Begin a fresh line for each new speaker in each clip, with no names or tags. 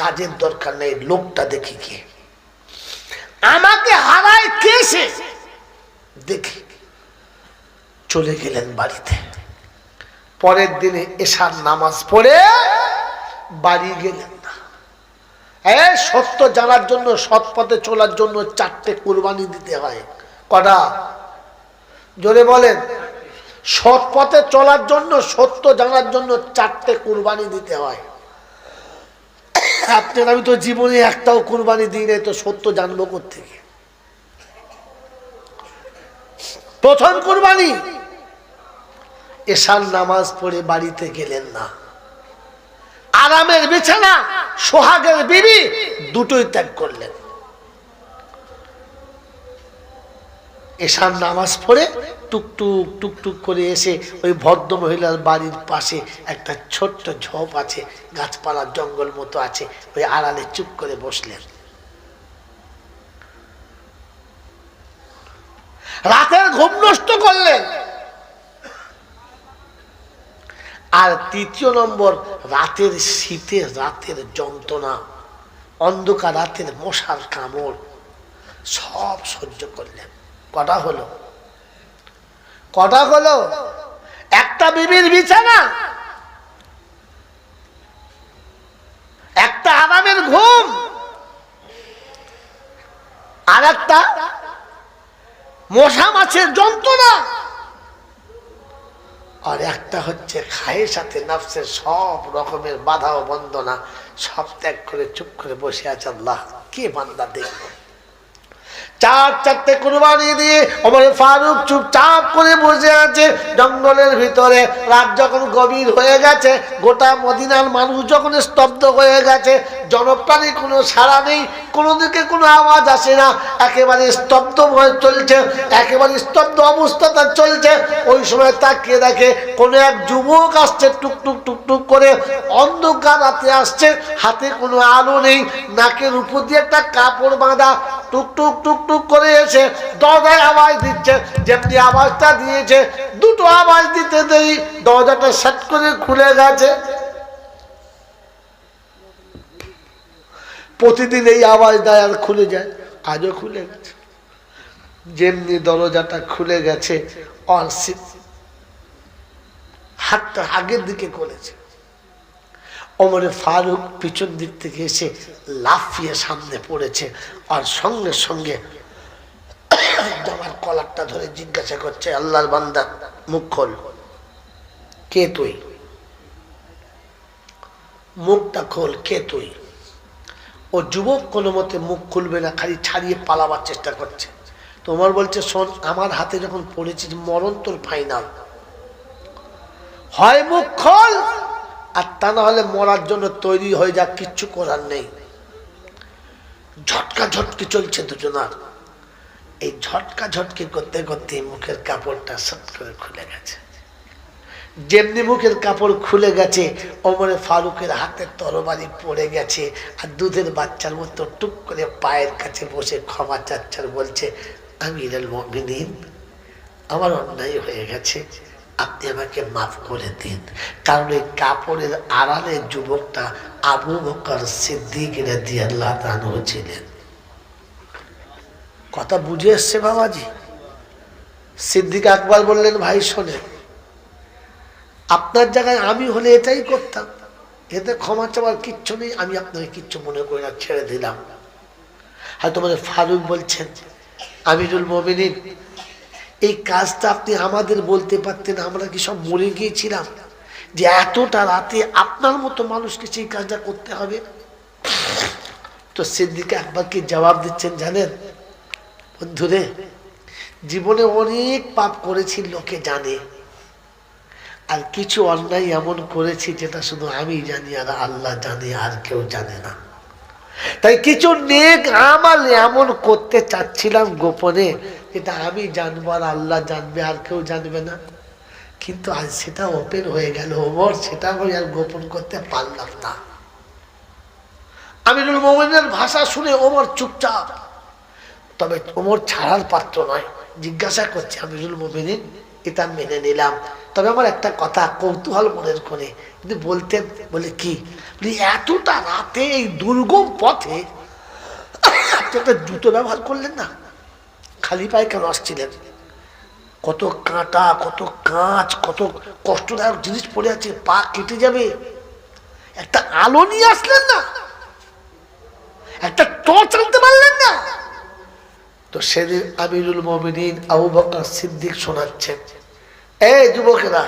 কাজের দরকার নেই, লোকটা দেখি কে আমাকে হারায় কে সে? দেখি চলে গেলেন বাড়িতে। পরের দিনে এশার নামাজ পড়ে বাড়ি গেলেন না। এই সত্য জানার জন্য, সৎ পথে চলার জন্য চারটে কুরবানি দিতে হয়। কটা? জোরে বলেন। সৎ পথে চলার জন্য, সত্য জানার জন্য চারটে কুরবানি দিতে হয়। আপনার আমি তো জীবনে একটাও কোরবানি দিই নাই তো সত্য জানব থেকে প্রথম কোরবানি। এশার নামাজ পড়ে বাড়িতে গেলেন না। আরামের বিছানা, সোহাগের বিবি দুটোই ত্যাগ করলেন। এশার নামাজ পড়ে টুকটুক টুকটুক করে এসে ওই ভদ্র মহিলার বাড়ির পাশে একটা ছোট্ট ঝোপ আছে, গাছপালার জঙ্গল মতো আছে, ওই আড়ালে চুপ করে বসলেন। রাতের ঘুম নষ্ট করলেন। আর তৃতীয় নম্বর, রাতের শীতে রাতের যন্ত্রণা, অন্ধকার রাতের মশার কামড়, সব সহ্য করলেন। কটা হলো? কটা হলো? একটা বিবির বিছানা? একটা আরামের ঘুম? আর একটা মশা মাছের যন্ত্রণা? আর একটা হচ্ছে খায়ের সাথে নাফসের সব রকমের বাধা ও বন্দনা। সব ত্যাগ করে চুপ করে বসে আছে আল্লাহ। কে বান্দা দেখব? চার চারটে কুরবানি দিয়ে আমার ফারুক চুপচাপ করে বসে আছে। জঙ্গলের ভিতরে রাত যখন গভীর হয়ে গেছে, গোটা মদিনার মানুষ যখন স্তব্ধ হয়ে গেছে, জনপ্রাণী কোনো সাড়া নেই, কোনো দিকে কোনো আওয়াজ আসে না। একেবারে স্তব্ধ হয়ে চলছে, একেবারে স্তব্ধ অবস্থাটা চলছে। ওই সময় তাকিয়ে দেখে কোনো এক যুবক আসছে, টুকটুক টুকটুক করে অন্ধকার রাতে আসছে। হাতে কোনো আলো নেই, নাকের উপর দিয়ে একটা কাপড় বাঁধা, টুকটুক টুকটুক করে এসে দরজায় আওয়াজ দিচ্ছে। যেমনি আওয়াজটা দিয়েছে, দুটো আওয়াজ দিতে দেই, দরজাটা সেট করে খুলে গেছে। প্রতিদিন এই আওয়াজ দেয় আর খুলে যায় আজও খুলে গেছে। যেমনি দরজাটা খুলে গেছে আর হাতটা আগের দিকে করেছে। অমরে ফারুক পিছন দিক থেকে এসে লাফিয়ে সামনে পড়েছে, আর সঙ্গে সঙ্গে জামার কলারটা ধরে জিজ্ঞাসা করছে, আল্লাহর বান্দা, মুখ খোল। কে তুই? মুখটা খোল, কে তুই? ও যুবক কোনো মতে মুখ খুলবে না, খালি ছাড়িয়ে পালাবার চেষ্টা করছে। তোমার বলছে, শোন, আমার হাতে যখন পড়েছিস, মরণ তোর ফাইনাল হয় মুখ খোল, আর তা না হলে মরার জন্য তৈরি হয়ে যা, কিচ্ছু করার নেই। ঝটকা ঝটকি চলছে দুজনার। এই ঝটকা ঝটকি করতে করতে মুখের কাপড়টা সট করে খুলে গেছে। যেমনি মুখের কাপড় খুলে গেছে, ওমরে ফারুকের হাতে তরবারি পড়ে গেছে, আর দুধের বাচ্চার মতো টুক করে পায়ের কাছে বসে ক্ষমা চাচ্চার বলছে আমি মমিনিন, আমার অন্যায় হয়ে গেছে। আপনি আমাকে মাফ করে দিন। কারণ এই কাপড়ের আড়ালে যুবকটা আবু বকর সিদ্দিক রেদি আল্লাহ ছিলেন। কথা বুঝে এসছে বাবাজি। সিদ্দিক আকবর বললেন, ভাই, শোনে, আপনার জায়গায় আমি হলে এটাই করতাম। এতে ক্ষমা চাওয়ার কিচ্ছু নেই, আমি আপনাকে কিচ্ছু মনে করি না, ছেড়ে দিলাম। হয়তো মানে ফারুক বলছেন, আমিরুল মমিনিন, এই কাজটা আপনি আমাদের বলতে পারতেন, আমরা কি সব মরে গিয়েছিলাম? যে এতটা রাতে আপনার মতো মানুষকে সেই কাজটা করতে হবে? তো সিদ্দিকে একবার কি জবাব দিচ্ছেন, জানেন বন্ধুরে, জীবনে অনেক পাপ করেছি, লোকে জানে। আর কিছু অন্যায় এমন করেছি যেটা শুধু আমি জানি আর আল্লাহ জানে, আর কেউ জানে না। তাই কিছু নেক আমাল এমন করতে চাচ্ছিলাম গোপনে যেটা আমি জানব আর আল্লাহ জানবে, আর কেউ জানবে না। কিন্তু আজ সেটা ওপেন হয়ে গেল ওমর সেটা আমি আর গোপন করতে পারলাম না। আমিরুল মোমিনের ভাষা শুনে ওমর চুপচাপ তবে ওমর ছাড়ার পাত্র নয়। জিজ্ঞাসা করছে, আমিরুল মোমিনিন, এটা মেনে নিলাম। তবে আমার একটা কথা, কৌতূহল মনের কোণে। কিন্তু বলতেন, বলে কি? এতটা রাতে এই দুর্গম পথে আপনি একটা জুতো ব্যবহার করলেন না? খালি পায়ে কেন আসছিলেন? কত কাঁটা, কত কাঁচ, কত কষ্টদায়ক জিনিস পড়ে আছে, পা কেটে যাবে। একটা আলো নিয়ে আসলেন না? একটা টর্চ আনতে পারলেন না? তো সেদিন আমিরুল মমিনিন আবু বকর সিদ্দিক শোনাচ্ছেন। এই যুবকেরা,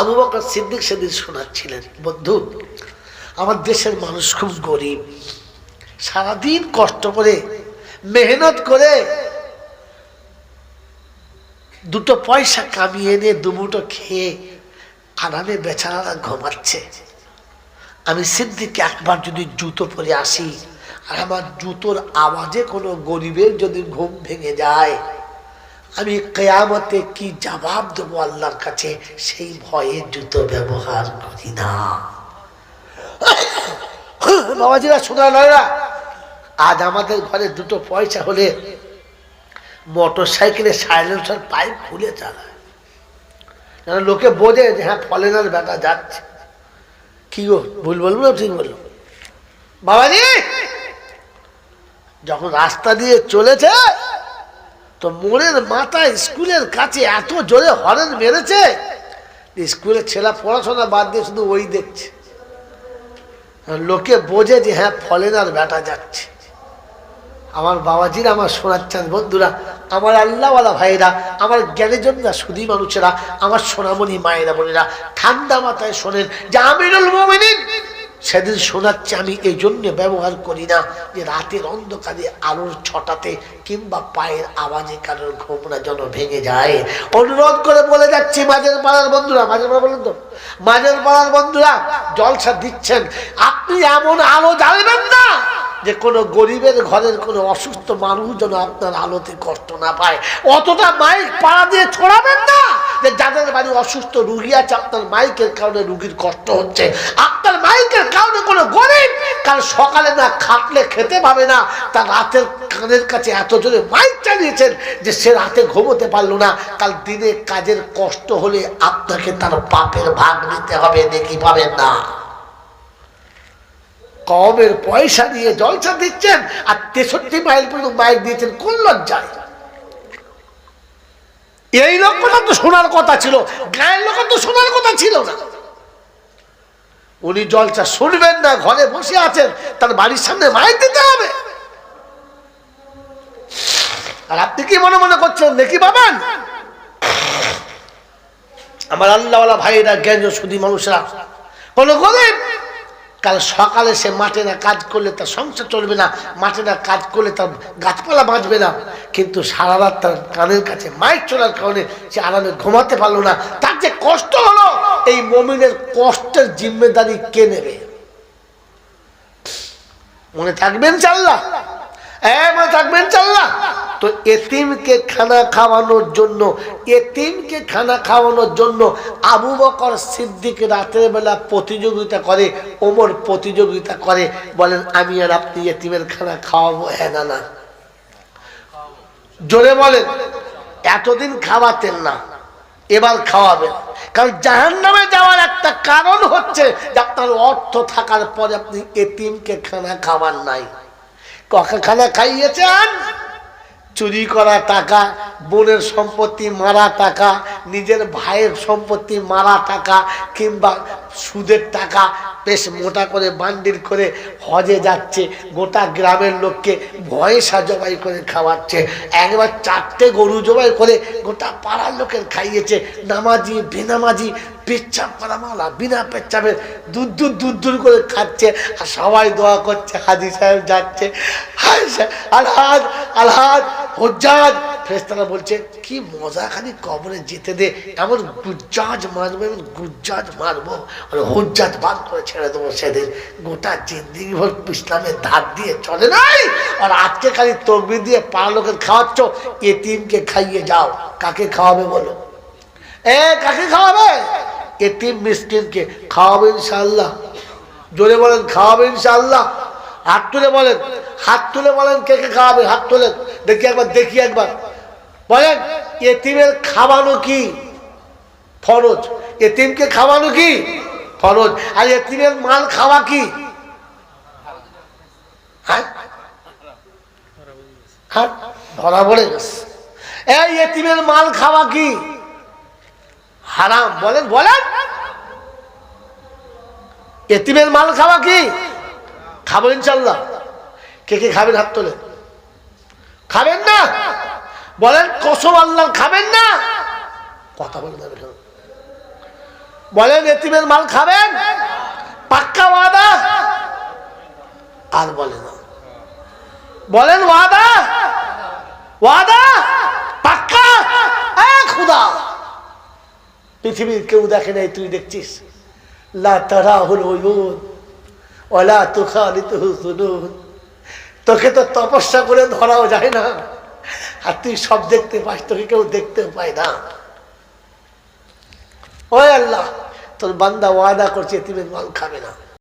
আবু বকর সিদ্দিক সেদিন শোনাচ্ছিলেন, বন্ধু, আমার দেশের মানুষ খুব গরিব। সারাদিন কষ্ট করে, মেহনত করে দুটো পয়সা কামিয়ে এনে দুমুটো খেয়ে আরামে বেচারারা ঘুমাচ্ছে। আমি সিদ্দিকে একবার যদি জুতো পরে আসি আর আমার জুতোর আওয়াজে কোনো গরিবের যদি ঘুম ভেঙে যায়, আমি কেয়ামতে কি জবাব দেবো আল্লাহর কাছে? সেই ভয়ে জুতো ব্যবহার করি না। বাবাজিরা শোনা নয়রা আজ আমাদের ঘরে দুটো পয়সা হলে মোটর সাইকেলে সাইলেন্সার পাইপ খুলে চালায়। লোকে বোঝে যে হ্যাঁ ফলেনার বেটা যাচ্ছে। কি গো, ভুল বলব না ঠিক বলব? বাবাজি! যখন রাস্তা দিয়ে চলেছে, তো মোড়ের মাথা স্কুলের কাছে এত জোরে হরেন মেরেছে স্কুলের ছেলে পড়াশোনা বাদ দিয়ে শুধু ওই দেখছে। লোকে বোঝে যে হ্যাঁ ফলেনার বেটা যাচ্ছে। আমার বাবাজিরা, আমার শোনাচ্ছেন বন্ধুরা, আমার আল্লাহওয়ালা ভাইরা আমার জ্ঞানের জ্ঞানীজনরা সুদী মানুষেরা, আমার সোনামণি মায়েরা বোনেরা, ঠান্ডা মাথায় শোনেন যে আমিরুল মোমিনিন সেদিন শোনাচ্ছে, আমি এই জন্য ব্যবহার করি না যে রাতের অন্ধকারে আলোর ছটাতে কিংবা পায়ের আওয়াজে কারোর ঘুমরা যেন ভেঙে যায়। অনুরোধ করে বলে যাচ্ছি, মাঝের পাড়ার বন্ধুরা, মাঝের পাড়া বলেন তো, মাঝের পাড়ার বন্ধুরা, জলসা দিচ্ছেন। আপনি এমন আলো জ্বালবেন না! যে কোনো গরিবের ঘরের কোনো অসুস্থ মানুষ যেন আপনার আলোতে কষ্ট না পায়। অতটা মাইক পাড়া দিয়ে ছড়াবেন না যে যাদের বাড়ি অসুস্থ রুগী আছে, আপনার মাইকের কারণে রুগীর কষ্ট হচ্ছে। আপনার মাইকের কারণে কোনো গরিব কাল সকালে না খাটলে খেতে পাবে না তার রাতের কানের কাছে এত জোরে মাইক চালিয়েছেন যে সে রাতে ঘুমোতে পারল না। কাল দিনে কাজের কষ্ট হলে আপনাকে তার পাপের ভাগ নিতে হবে দেখি পাবেন না। কমের পয়সা দিয়ে জলসা দিচ্ছেন আর তেষট্টি মাইল পর্যন্ত মাইল দিয়েছেন, কোন লজ্জায়? এই লোকটা তো শোনার কথা ছিল গায়ের লোক তো শোনার কথা ছিল না। উনি জলসা শুনবেন না, ঘরে বসে আছেন, তার বাড়ির সামনে মাইক দিতে হবে। আর আপনি কি মনে মনে করছেন দেখি পাবেন আমার আল্লাহওয়ালা ভাইরা জ্ঞান সুদী মানুষরা, কোন গরিব কাল সকালে সে মাঠে না কাজ করলে তার সংসার চলবে না, মাঠে না কাজ করলে তার গাছপালা বাঁচবে না। কিন্তু সারা রাত তার কানের কাছে মাইক চলার কারণে সে আরামে ঘুমাতে পারল না। তার যে কষ্ট হলো, এই মমিনের কষ্টের জিম্মেদারি কে নেবে? মনে থাকবেন চাল্লা? হ্যাঁ মনে থাকবেন চাল্লা? তো এতিমকে খানা খাওয়ানোর জন্য, এতিমকে খানা খাওয়ানোর জন্য আবু বকর সিদ্দিক রাতের বেলা প্রতিযোগিতা করে, ওমর প্রতিযোগিতা করে, বলেন, আমি আর আপনি এতিমের খানা খাওয়াবো হ্যাঁ না জোরে বলেন, এতদিন খাওয়াতেন না, এবার খাওয়াবেন। কারণ জাহান নামে যাওয়ার একটা কারণ হচ্ছে যে আপনার অর্থ থাকার পরে আপনি এতিমকে খানা খাওয়ার নাই। ককা খানা খাইয়েছেন? চুরি করা টাকা, বোনের সম্পত্তি মারা টাকা, নিজের ভাইয়ের সম্পত্তি মারা টাকা, কিংবা সুদের টাকা বেশ মোটা করে বান্ডিল করে হজে যাচ্ছে, গোটা গ্রামের লোককে ভয়েসা জবাই করে খাওয়াচ্ছে, একবার চারটে গরু জবাই করে গোটা পাড়ার লোকের খাইয়েছে, নামাজি, বেনামাজি পেচ্ছাপ করা মালা, বিনা পেচ্ছাপের দূর দূর দূর দূর করে খাচ্ছে আর সবাই দোয়া করছে, হাজি সাহেব যাচ্ছে। আলহাজ আলহাজ হজ্জাজ। ফেরেস্তারা বলছে, কি মজা খালি কবরে যেতে দে, এমন গুজ্জাজ মারবো, এমন গুজ্জাজ মারবো। আর হজ্জাজ বাদ করে ছেড়ে দেবো সেদিন। গোটা জিন্দিগি ভর ইসলামের ধার দিয়ে চলে নাই। আর আজকে খালি তকবি দিয়ে পাড়া লোকের খাওয়াচ্ছ, এতিমকে খাইয়ে যাও। কাকে খাওয়াবে বলো? এ, কাকে খাওয়াবে? এতিম মিসকিনকে খাওয়াবে ইনশাল্লাহ জোরে বলেন, খাওয়াবে ইনশাল্লাহ হাত তুলে বলেন, হাত তুলে বলেন কে কে খাওয়াবে, হাত তুলে দেখি একবার দেখি একবার। বলেন, এতিমের খাওয়ানো কি? ফরজ। এতিমকে খাওয়ানো কি? ফরজ। আর এতিমের মাল খাওয়া কি? হ্যাঁ? হ্যাঁ? ধরা পড়ে গেছে। এই এতিমের মাল খাওয়া কি? হারাম, বলেন বলেন। এতিমের মাল খাওয়া কি? খাব ইনশাল্লাহ কে কে খাবেন হাত তোলে? খাবেন না? বলেন, কসম আল্লাহ, খাবেন না? কথা বলে দেবেন বলেন, এতিমের মাল খাবেন? পাক্কা ওয়াদা? আর বলে না। বলেন, ওয়াদা? ওয়াদা? পাক্কা? খুদা! পৃথিবীর কেউ দেখে নাই, তুই দেখছিস? লা তোকে তো তপস্যা করে ধরাও যায় না। আর তুই সব দেখতে পাস, তোকে কেউ দেখতে পায় না। ওই আল্লাহ, তোর বান্দা ওয়াদা করছে তুমি মাল খাবে না।